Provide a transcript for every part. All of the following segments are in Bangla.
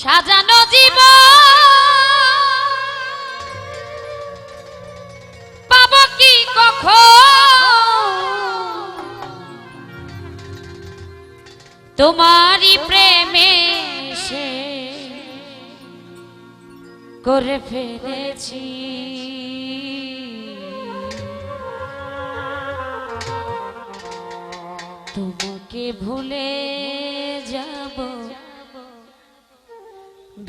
সাজানো জীব পাব কি কখন? তোমারই প্রেমে সে করে ফেলেছি। তোমাকে ভুলে যাব।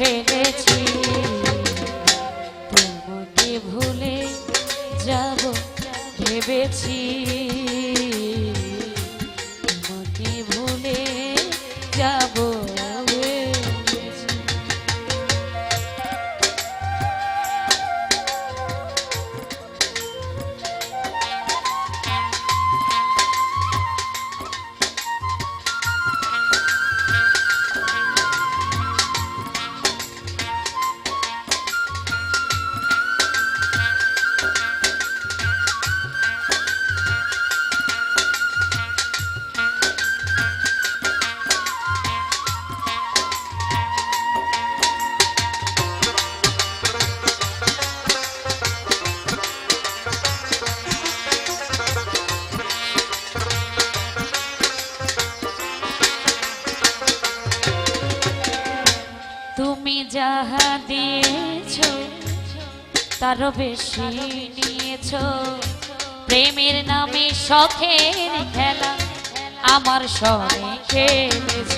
করে যাহা দিয়েছ, তারও বেশি নিয়েছ। প্রেমের নামে শখের খেলা আমার সঙ্গে খেলেছ।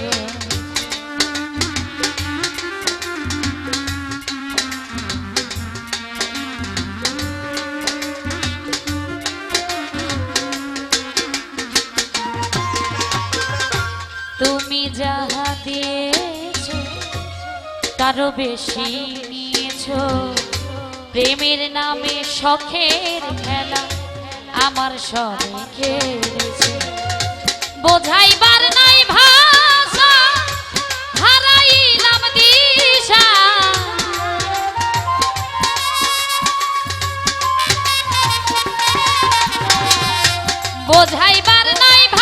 তুমি যাহা দিয়েছ তারও বেশি নিয়েছ? প্রেমের নামে শখের খেলা আমার সবে খেলেছে। বোঝাইবার নাই ভাষা, হারাইলাম দিশা। বোঝাইবার নাই ভাষা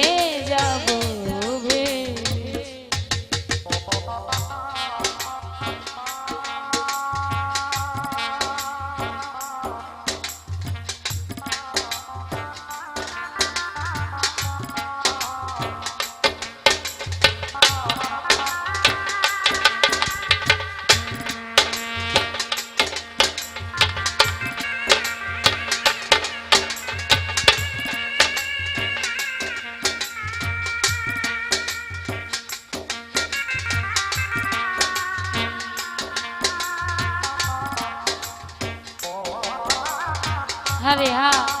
અરે હા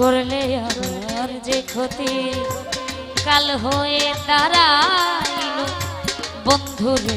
করলে আমার যে ক্ষতি। কাল হয়ে দাঁড়াইল বন্ধুরে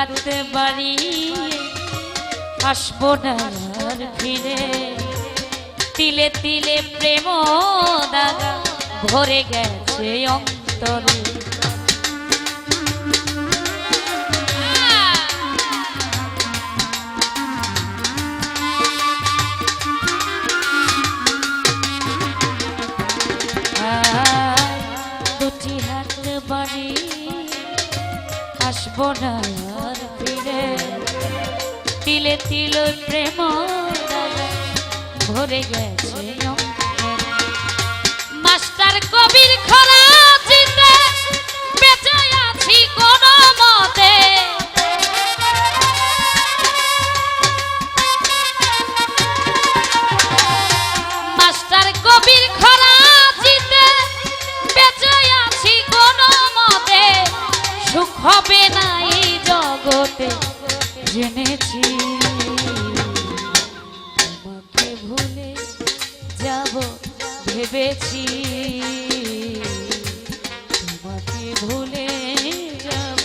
হাত বাড়িয়ে আসব না ফিরে। তিলে তিলে প্রেম দাগা ভরে গেছে অন্তরে। দুটি হাত আসব না তিলে প্রেম ভরে গেছে মাস্টার কবির খরা চিতে বেঁচে আছি কোন মতে। মাস্টার কবির খরা চিতে বেঁচে আছি কোন মতে। সুখ হবে না এই জগতে, জেনেছি। ভেবেছি। তোমাকে ভুলে যাব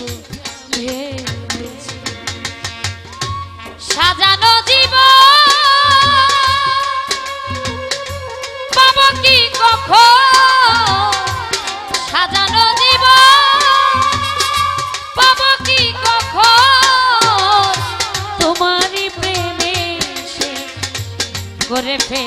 সাজানো জীবন, পাব কি সাজানো জীবন, পাব কি তোমারই প্রেমে করে ফেলেছি